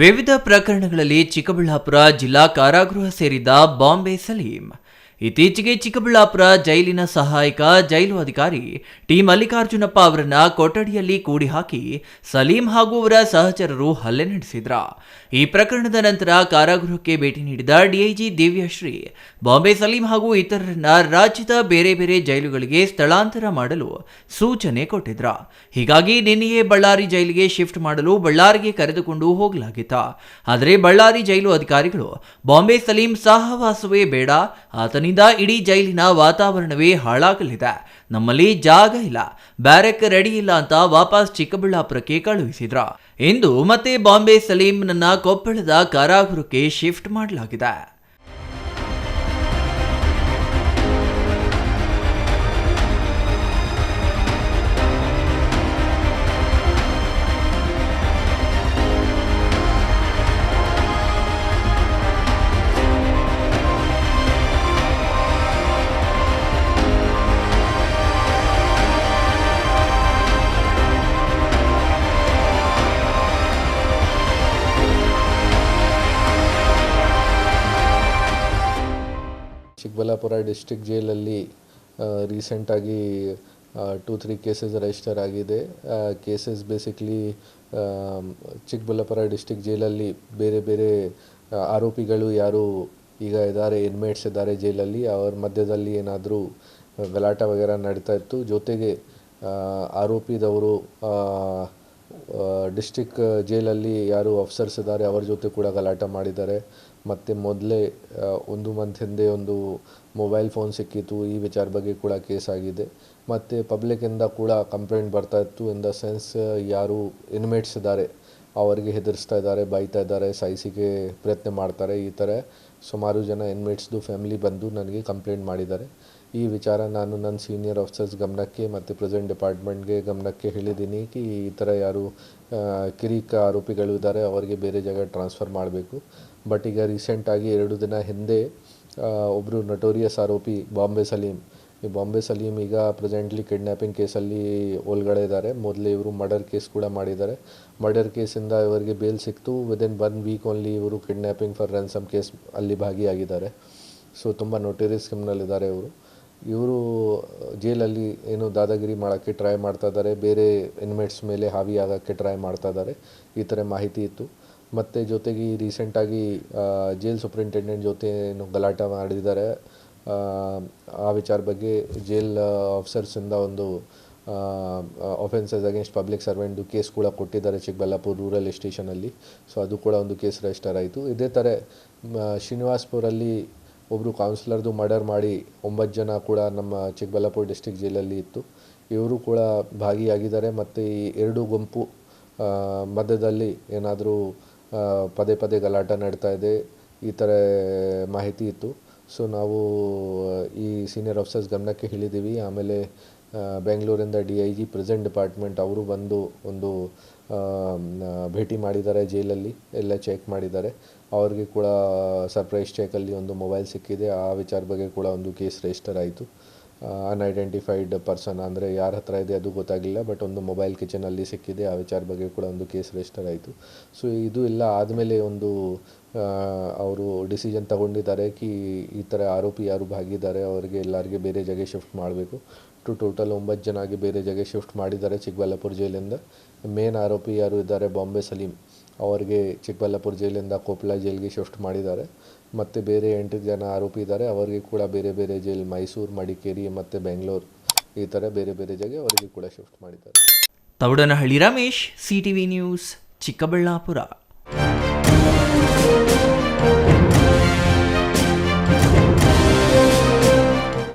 ವಿವಿಧ ಪ್ರಕರಣಗಳಲ್ಲಿ ಚಿಕ್ಕಬಳ್ಳಾಪುರ ಜಿಲ್ಲಾ ಕಾರಾಗೃಹ ಸೇರಿದ ಬಾಂಬೆ ಸಲೀಂ. ಇತ್ತೀಚೆಗೆ ಚಿಕ್ಕಬಳ್ಳಾಪುರ ಜೈಲಿನ ಸಹಾಯಕ ಜೈಲು ಅಧಿಕಾರಿ ಟಿ ಮಲ್ಲಿಕಾರ್ಜುನಪ್ಪ ಅವರನ್ನ ಕೊಠಡಿಯಲ್ಲಿ ಕೂಡಿ ಹಾಕಿ ಸಲೀಂ ಹಾಗೂ ಅವರ ಸಹಚರರು ಹಲ್ಲೆ ನಡೆಸಿದ್ರ. ಈ ಪ್ರಕರಣದ ನಂತರ ಕಾರಾಗೃಹಕ್ಕೆ ಭೇಟಿ ನೀಡಿದ ಡಿಐಜಿ ದಿವ್ಯಶ್ರೀ, ಬಾಂಬೆ ಸಲೀಂ ಹಾಗೂ ಇತರರನ್ನ ರಾಜ್ಯದ ಬೇರೆ ಬೇರೆ ಜೈಲುಗಳಿಗೆ ಸ್ಥಳಾಂತರ ಮಾಡಲು ಸೂಚನೆ ಕೊಟ್ಟಿದ್ರ. ಹೀಗಾಗಿ ನಿನ್ನೆಯೇ ಬಳ್ಳಾರಿ ಜೈಲಿಗೆ ಶಿಫ್ಟ್ ಮಾಡಲು ಬಳ್ಳಾರಿಗೆ ಕರೆದುಕೊಂಡು ಹೋಗಲಾಗಿತ್ತ. ಆದರೆ ಬಳ್ಳಾರಿ ಜೈಲು ಅಧಿಕಾರಿಗಳು, ಬಾಂಬೆ ಸಲೀಂ ಸಹವಾಸವೇ ಬೇಡ ಆತನಿಂದ ಇಡೀ ಜೈಲಿನ ವಾತಾವರಣವೇ ಹಾಳಾಗಲಿದೆ. ನಮ್ಮಲ್ಲಿ ಜಾಗ ಇಲ್ಲ. ಬ್ಯಾರೆಕ್ ರೆಡಿ ಇಲ್ಲ ಅಂತ ವಾಪಸ್ ಚಿಕ್ಕಬಳ್ಳಾಪುರಕ್ಕೆ ಕಳುಹಿಸಿದ್ರ. ಇಂದು ಮತ್ತೆ ಬಾಂಬೆ ಸಲೀಂನನ್ನ ಕೊಪ್ಪಳದ ಕಾರಾಗೃಹಕ್ಕೆ ಶಿಫ್ಟ್ ಮಾಡಲಾಗಿದೆ. ಚಿಕ್ಕಬಳ್ಳಾಪುರ ಡಿಸ್ಟಿಕ್ ಜೈಲಲ್ಲಿ ರೀಸೆಂಟಾಗಿ ಟೂ ತ್ರೀ ಕೇಸಸ್ ರಿಜಿಸ್ಟರ್ ಆಗಿದೆ. ಕೇಸಸ್ ಬೇಸಿಕ್ಲಿ ಚಿಕ್ಕಬಳ್ಳಾಪುರ ಡಿಸ್ಟಿಕ್ ಜೈಲಲ್ಲಿ ಬೇರೆ ಬೇರೆ ಆರೋಪಿಗಳು ಯಾರು ಈಗ ಇದ್ದಾರೆ ಇನ್ಮೇಟ್ಸ್ ಇದ್ದಾರೆ ಜೈಲಲ್ಲಿ, ಅವ್ರ ಮಧ್ಯದಲ್ಲಿ ಏನಾದರೂ ಗಲಾಟ ವಗೇರ ನಡೀತಾ ಇತ್ತು. ಜೊತೆಗೆ ಆರೋಪಿದವರು ಡಿಸ್ಟಿಕ್ ಜೈಲಲ್ಲಿ ಯಾರು ಅಫ್ಸರ್ಸ್ ಇದ್ದಾರೆ, ಅವ್ರ ಜೊತೆ ಕೂಡ ಗಲಾಟೆ ಮಾಡಿದ್ದಾರೆ. ಮತ್ತು ಮೊದಲೇ ಒಂದು ಮಂತ್ ಹಿಂದೆ ಒಂದು ಮೊಬೈಲ್ ಫೋನ್ ಸಿಕ್ಕಿತ್ತು ಈ ವಿಚಾರ ಬಗ್ಗೆ ಕೂಡ ಕೇಸ್ ಆಗಿದೆ. ಮತ್ತು ಪಬ್ಲಿಕ್ಕಿಂದ ಕೂಡ ಕಂಪ್ಲೇಂಟ್ ಬರ್ತಾ ಇತ್ತು. ಇನ್ ದ ಸೆನ್ಸ್ ಯಾರು ಇನ್ಮೇಟ್ಸ್ ಇದ್ದಾರೆ, ಅವರಿಗೆ ಹೆದರಿಸ್ತಾ ಇದ್ದಾರೆ, ಬೈತಾ ಇದ್ದಾರೆ ಸಾಯಿಸಿಗೆ ಪ್ರಯತ್ನ ಮಾಡ್ತಾರೆ, ಈ ಥರ ಸುಮಾರು ಜನ ಇನ್ಮೇಟ್ಸ್ದು ಫ್ಯಾಮಿಲಿ ಬಂದು ನನಗೆ ಕಂಪ್ಲೇಂಟ್ ಮಾಡಿದ್ದಾರೆ. ಈ ವಿಚಾರ ನಾನು ನನ್ನ ಸೀನಿಯರ್ ಆಫೀಸರ್ಸ್ ಗಮನಕ್ಕೆ ಮತ್ತು ಪ್ರೆಸೆಂಟ್ ಡಿಪಾರ್ಟ್ಮೆಂಟ್ಗೆ ಗಮನಕ್ಕೆ ಹೇಳಿದ್ದೀನಿ ಕಿ ಈ ಥರ ಯಾರು ಕಿರಿಕ ಆರೋಪಿಗಳು ಇದ್ದಾರೆ, ಅವರಿಗೆ ಬೇರೆ ಜಾಗ ಟ್ರಾನ್ಸ್ಫರ್ ಮಾಡಬೇಕು. ಬಟ್ ಈಗ ರೀಸೆಂಟಾಗಿ ಎರಡು ದಿನ ಹಿಂದೆ ಒಬ್ಬರು ನಟೋರಿಯಸ್ ಆರೋಪಿ ಬಾಂಬೆ ಸಲೀಂ, ಈ ಬಾಂಬೆ ಸಲೀಂ ಈಗ ಪ್ರೆಸೆಂಟ್ಲಿ ಕಿಡ್ನ್ಯಾಪಿಂಗ್ ಕೇಸಲ್ಲಿ ಒಳಗಡೆ ಇದ್ದಾರೆ. ಮೊದಲೇ ಇವರು ಮರ್ಡರ್ ಕೇಸ್ ಕೂಡ ಮಾಡಿದ್ದಾರೆ. ಮರ್ಡರ್ ಕೇಸಿಂದ ಇವರಿಗೆ ಬೇಲ್ ಸಿಕ್ತು. ವಿದಿನ್ ಒನ್ ವೀಕ್ ಓನ್ಲಿ ಇವರು ಕಿಡ್ನ್ಯಾಪಿಂಗ್ ಫಾರ್ ರ್ಯಾನ್ಸಮ್ ಕೇಸ್ ಅಲ್ಲಿ ಭಾಗಿಯಾಗಿದ್ದಾರೆ. ಸೊ ತುಂಬ ನೊಟೇರಿಯಸ್ ಕ್ರಿಮಿನಲ್ ಇದ್ದಾರೆ ಇವರು. ಇವರು ಜೈಲಲ್ಲಿ ಏನು ದಾದಾಗಿರಿ ಮಾಡೋಕ್ಕೆ ಟ್ರೈ ಮಾಡ್ತಾ ಇದ್ದಾರೆ. ಬೇರೆ ಇನ್ಮೇಟ್ಸ್ ಮೇಲೆ ಹಾವಿ ಆಗೋಕ್ಕೆ ಟ್ರೈ ಮಾಡ್ತಾ ಇದ್ದಾರೆ. ಈ ಥರ ಮಾಹಿತಿ ಇತ್ತು. ಮತ್ತು ಜೊತೆಗೆ ರೀಸೆಂಟಾಗಿ ಜೈಲ್ ಸೂಪ್ರಿಂಟೆಂಡೆಂಟ್ ಜೊತೆ ಏನು ಗಲಾಟೆ ಮಾಡಿದ್ದಾರೆ. ಆ, ವಿಚಾರ ಬಗ್ಗೆ ಜೈಲ್ ಆಫೀಸರ್ಸಿಂದ ಒಂದು offences against public servant case ಕೂಡ ಕೊಟ್ಟಿದ್ದಾರೆ ಚಿಕ್ಕಬಳ್ಳಾಪುರ ರೂರಲ್ ಎಸ್ಟೇಷನಲ್ಲಿ ಸೊ ಅದು ಕೂಡ ಒಂದು ಕೇಸ್ ರಿಜಿಸ್ಟರ್ ಆಯಿತು. ಇದೇ ಥರ ಶ್ರೀನಿವಾಸ್ಪುರಲ್ಲಿ ಒಬ್ಬರು ಕೌನ್ಸಿಲರ್ದು ಮರ್ಡರ್ ಮಾಡಿ ಒಂಬತ್ತು ಜನ ಕೂಡ ನಮ್ಮ ಚಿಕ್ಕಬಳ್ಳಾಪುರ ಡಿಸ್ಟಿಕ್ ಜೈಲಲ್ಲಿ ಇತ್ತು. ಇವರು ಕೂಡ ಭಾಗಿಯಾಗಿದ್ದಾರೆ ಮತ್ತು ಈ ಎರಡು ಗುಂಪು ಮಧ್ಯದಲ್ಲಿ ಏನಾದರೂ ಪದೇ ಪದೇ ಗಲಾಟೆ ನಡೀತಾ ಇದೆ, ಈ ಥರ ಮಾಹಿತಿ ಇತ್ತು. ಸೊ ನಾವು ಈ ಸೀನಿಯರ್ ಆಫೀಸರ್ಸ್ ಗಮನಕ್ಕೆ ಹೇಳಿದ್ದೀವಿ. ಆಮೇಲೆ ಬೆಂಗಳೂರಿಂದ D I G present department ಅವರು ಬಂದು ಒಂದು ಭೇಟಿ ಮಾಡಿದ್ದಾರೆ ಜೈಲಲ್ಲಿ. ಎಲ್ಲ ಚೆಕ್ ಮಾಡಿದ್ದಾರೆ. ಅವ್ರಿಗೆ ಕೂಡ ಸರ್ಪ್ರೈಸ್ ಚೆಕಲ್ಲಿ ಒಂದು ಮೊಬೈಲ್ ಸಿಕ್ಕಿದೆ. ಆ ವಿಚಾರ ಬಗ್ಗೆ ಕೂಡ ಒಂದು ಕೇಸ್ ರಿಜಿಸ್ಟರ್ ಆಯಿತು. ಅನ್ಐಡೆಂಟಿಫೈಡ್ ಪರ್ಸನ್ ಅಂದರೆ ಯಾರ ಹತ್ರ ಇದೆ ಅದು ಗೊತ್ತಾಗಿಲ್ಲ ಬಟ್ ಒಂದು ಮೊಬೈಲ್ ಕಿಚನಲ್ಲಿ ಸಿಕ್ಕಿದೆ, ಆ ವಿಚಾರ ಬಗ್ಗೆ ಕೂಡ ಒಂದು ಕೇಸ್ ರಿಜಿಸ್ಟರ್ ಆಯಿತು. ಸೊ ಇದು ಎಲ್ಲ ಆದಮೇಲೆ ಒಂದು ಅವರು ಡಿಸಿಷನ್ ತಗೊಂಡಿದ್ದಾರೆ ಕಿ, ಈ ಥರ ಆರೋಪಿ ಯಾರು ಭಾಗಿದ್ದಾರೆ, ಅವರಿಗೆ ಎಲ್ಲರಿಗೆ ಬೇರೆ ಜಾಗೆ ಶಿಫ್ಟ್ ಮಾಡಬೇಕು. ಟು ಟೋಟಲ್ ಒಂಬತ್ತು ಜನಾಗಿ ಬೇರೆ ಜಾಗೆ ಶಿಫ್ಟ್ ಮಾಡಿದ್ದಾರೆ ಚಿಕ್ಕಬಳ್ಳಾಪುರ ಜೈಲಿಂದ. ಮೇನ್ ಆರೋಪಿ ಯಾರು ಇದ್ದಾರೆ ಬಾಂಬೆ ಸಲೀಂ ಅವರಿಗೆ ಚಿಕ್ಕಬಳ್ಳಾಪುರ ಜೈಲಿಂದ ಕೊಪ್ಪಳ ಜೈಲಿಗೆ ಶಿಫ್ಟ್ ಮಾಡಿದ್ದಾರೆ. ಮತ್ತು ಬೇರೆ ಎಂಟು ಜನ ಆರೋಪಿ ಇದ್ದಾರೆ. ಅವರಿಗೆ ಕೂಡ ಬೇರೆ ಬೇರೆ ಜೈಲು, ಮೈಸೂರು, ಮಡಿಕೇರಿ, ಮತ್ತು ಬೆಂಗಳೂರು ಈ ಥರ ಬೇರೆ ಬೇರೆ ಜಾಗ ಅವರಿಗೆ ಕೂಡ ಶಿಫ್ಟ್ ಮಾಡಿದ್ದಾರೆ. Taudanahalli Ramesh C T V news, Chikkaballapur.